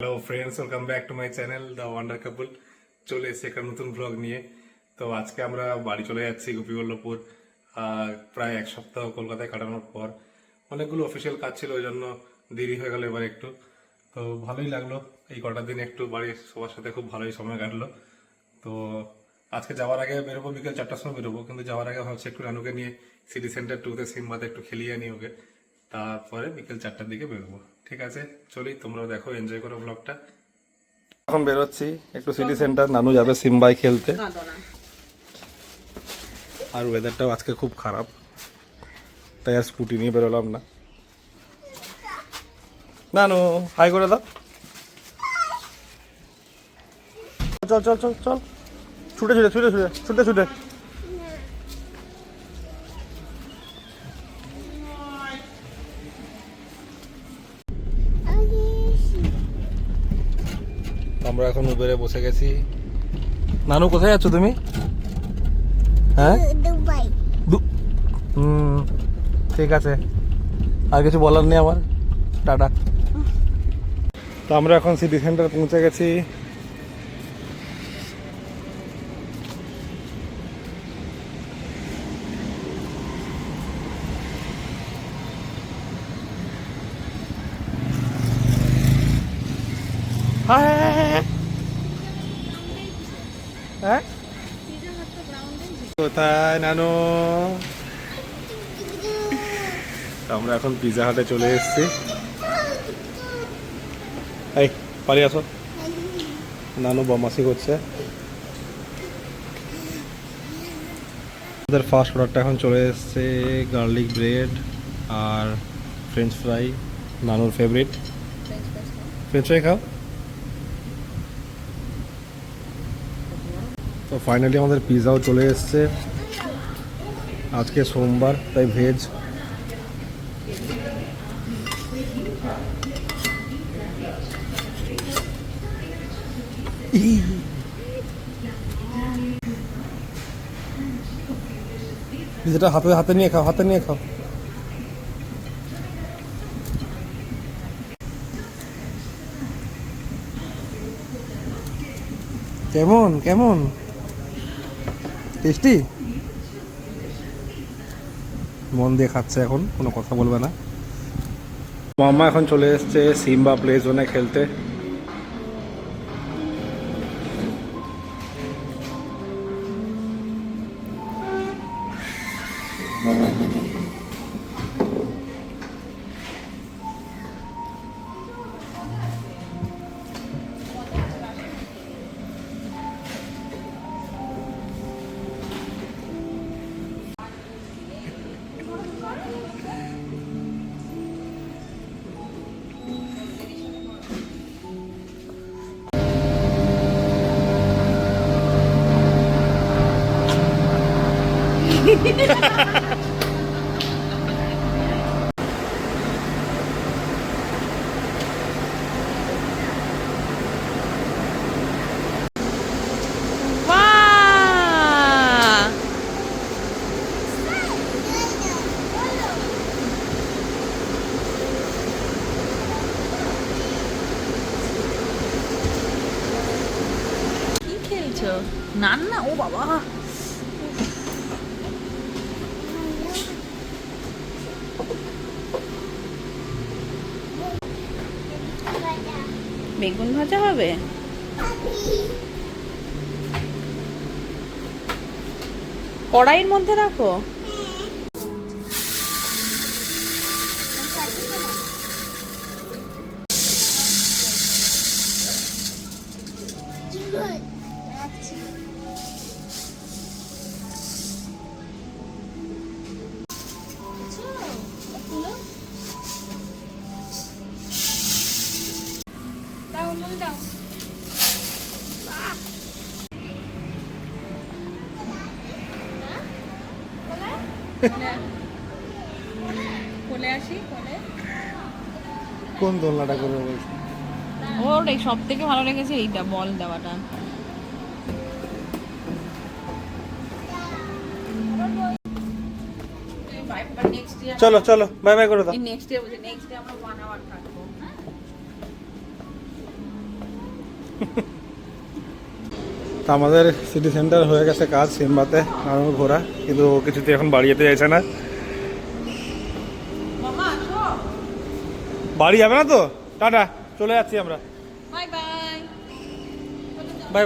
Hello friends welcome back to my channel the wonder couple চলে এসেছি একটা নতুন ব্লগ নিয়ে। তো আজকে আমরা বাড়ি চলে যাচ্ছি গোপীবল্লভপুর। প্রায় এক সপ্তাহ কলকাতায় কাটানোর পর। অনেকগুলো অফিসিয়াল কাজ ছিল, ওই জন্য দেরি হয়ে গেল এবার একটু। তো ভালোই লাগল। এই কটা দিন একটু বাড়ির সবার সাথে খুব ভালোই সময় কাটলো। তো আজকে যাওয়ার আগে বেরোবো বিকেল চারটার সময় বেরোবো। কিন্তু যাওয়ার আগে ভাবছি একটু রানুকে নিয়ে সিটি সেন্টার টুতে সিম্বাতে একটু খেলিয়ে নিই ওকে। তারপরে বিকেল চারটার দিকে বেরোবো। ঠিক আছে? চলি তোমরা দেখো এনজয় করো ব্লগটা এখন বেরোচ্ছি একটু সিটি সেন্টার নানু যাবে সিম্বাই খেলতে। আর ওয়েদারটাও আজকে খুব খারাপ। তাই আর স্কুটি নিয়ে বেরোলাম না। নানু হাই করে দাও। চল চল চল চল। ছুটে ছুটে ছুটে ছুটে ছুটে ছুটে। আমরা এখন উবেরে বসে গেছি। নানু কোথায় যাচ্ছ তুমি? হ্যাঁ? দুবাই। হুম ঠিক আছে। আর কিছু বলার নেই আমার? টাটা। তো আমরা এখন সিটি সেন্টার পৌঁছে গেছি হ্যাঁ হ্যাঁ কোথায় নানো? আমরা এখন পিজা হাটে চলে এসেছি। এই পারি আসো। নানু বমাসি করছে। আমাদের ফার্স্ট প্রোডাক্টটা এখন চলে এসেছে গার্লিক ব্রেড আর ফ্রেঞ্চ ফ্রাই নানুর ফেভারিট ফ্রেঞ্চ ফ্রাই খাও? ফাইনালি আমাদের পিৎজাও চলে এসেছে। আজকে সোমবার, তাই ভেজ পিৎজাটা হাতে হাতে নিয়ে খাও, হাতে নিয়ে খাও। কেমন কেমন? টেস্টি? মন দিয়ে খাচ্ছে এখন, কোনো কথা বলবে না। মাম্মা এখন চলে এসছে সিম্বা প্লে জোনে খেলতে। Thank কি খেলছো নান না ও বাবা বেগুন ভাজা হবে? কড়াইয়ের মধ্যে রাখো। কোলে কোন দোলনাটা করবে বলছে? ওর এই সব থেকে ভালো লেগেছে এইটা বল দেওয়াটা। চলো চলো বাই বাই করে দাও। নেক্সট ডে বলছে নেক্সট ডে আমরা ওয়ান আওয়ার থাকব। হ্যাঁ? তা আমাদের সিটি সেন্টার হয়ে গেছে কাজ সিমবাতে আর ঘোরা কিন্তু ও কিছুতে এখন বাড়ি যেতে চাইছে না। বাড়ি যাবে না তো? টাটা চলে যাচ্ছি আমরা। Bye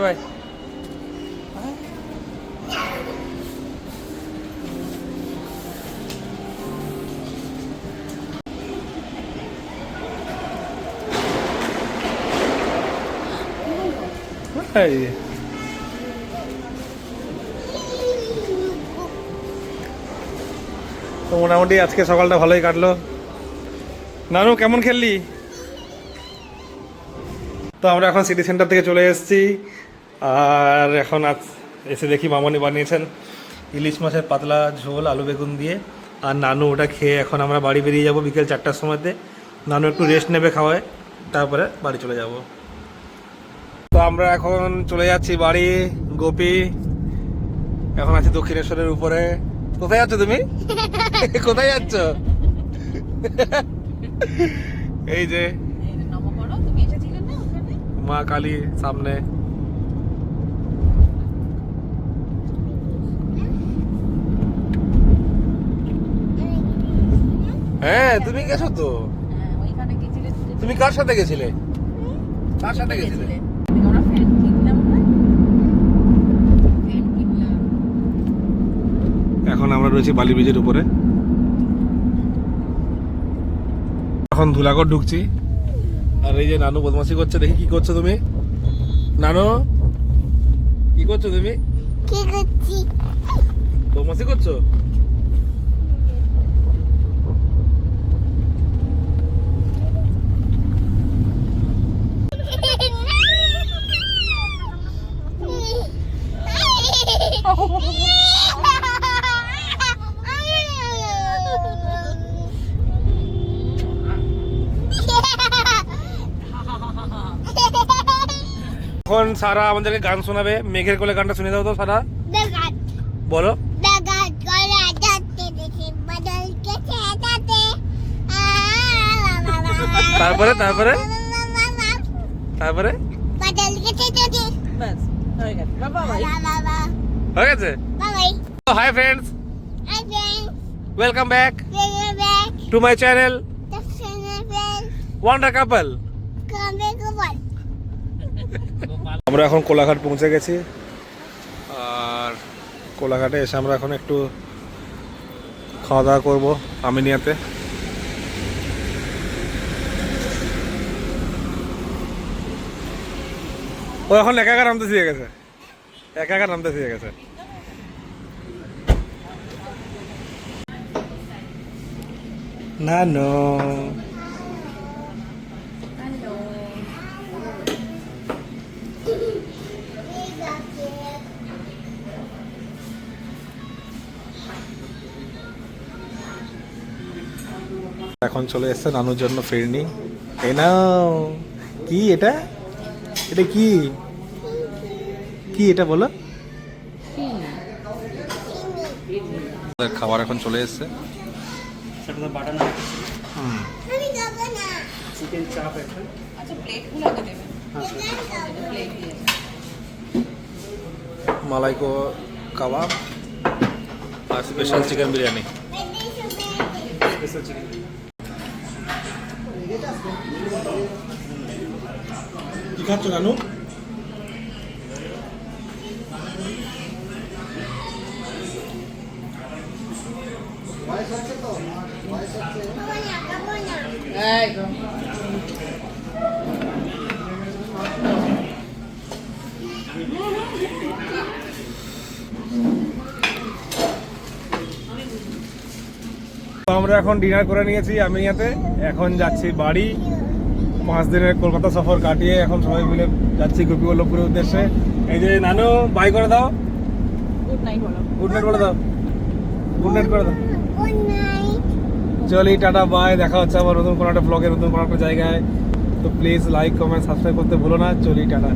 bye. বাই তো মোটামুটি আজকে সকালটা ভালোই কাটলো। নানু, কেমন খেললি? তো আমরা এখন সিটি সেন্টার থেকে চলে এসেছি। আর এখন আজ এসে দেখি মামনি বানিয়েছেন ইলিশ মাছের পাতলা ঝোল, আলু বেগুন দিয়ে। আর নানু ওটা খেয়ে এখন আমরা বাড়ি বেরিয়ে যাব বিকেল চারটার সময়তে। নানু একটু রেস্ট নেবে খাওয়ায়, তারপরে বাড়ি চলে যাব। তো আমরা এখন চলে যাচ্ছি বাড়ি, গোপী। এখন আছি দক্ষিণেশ্বরের উপরে। কোথায় যাচ্ছ তুমি? কোথায় যাচ্ছ? এই যে। মা কালী সামনে। হ্যাঁ তুমি গেছো তো? হ্যাঁ তুমি কার সাথে গেছিলে? কার সাথে গেছিলে আমরা ফ্যান কিনলাম না ফ্যান কিনলাম এখন আমরা রয়েছি বালি ব্রিজের উপরে। এখন ধুলাগড় ঢুকছি। আর এই যে নানু বদমাসি করছে দেখি কি করছ তুমি? নানু কি করছ তুমি? কি করছি? বদমাসি করছ? সারা আমাদেরকে গান শোনাবে মেঘের কোলে গানটা শুনে দাও তো সারা। বলো। তারপরে তারপরে? তারপরে? হয়ে গেছে। Hi friends welcome back to my channel wonder couple আমরা এখন কোলাঘাট পৌঁছে গেছি। আর কোলাঘাটে এসে আমরা এখন একটু খাওয়া দাওয়া করব আমিনিয়াতে। ও এখন একা একা নামতে শিখে গেছে। একা একা নামতে শিখে গেছে। না এখন চলে এসছে নানুর জন্য ফিরনি। এই নাও। কি এটা? এটা কি? কি এটা বলো? খাবার এখন চলে এসছে। হুম। আমি যাব না। আচ্ছা প্লেটগুলো আগে দেবেন মালাই কো কাবাব আর স্পেশাল চিকেন বিরিয়ানি। কি খাচ্ছ নানু একদম তো আমরা এখন ডিনার করে নিয়েছি আমিনিয়াতে এখন যাচ্ছি বাড়ি। পাঁচ দিনের কলকাতা সফর কাটিয়ে এখন সবাই মিলে যাচ্ছি গোপীবল্লভপুরের উদ্দেশ্যে। এই যে নানু বাই করে দাও। গুড নাইট বলো। গুড নাইট বলে দাও। গুড নাইট করে দাও। চলি টাটা বাই দেখা হচ্ছে আবার নতুন কোনো একটা ব্লগে নতুন কোনো একটা জায়গায়। তো প্লিজ লাইক কমেন্ট সাবস্ক্রাইব করতে ভুলো না। চলি টাটা।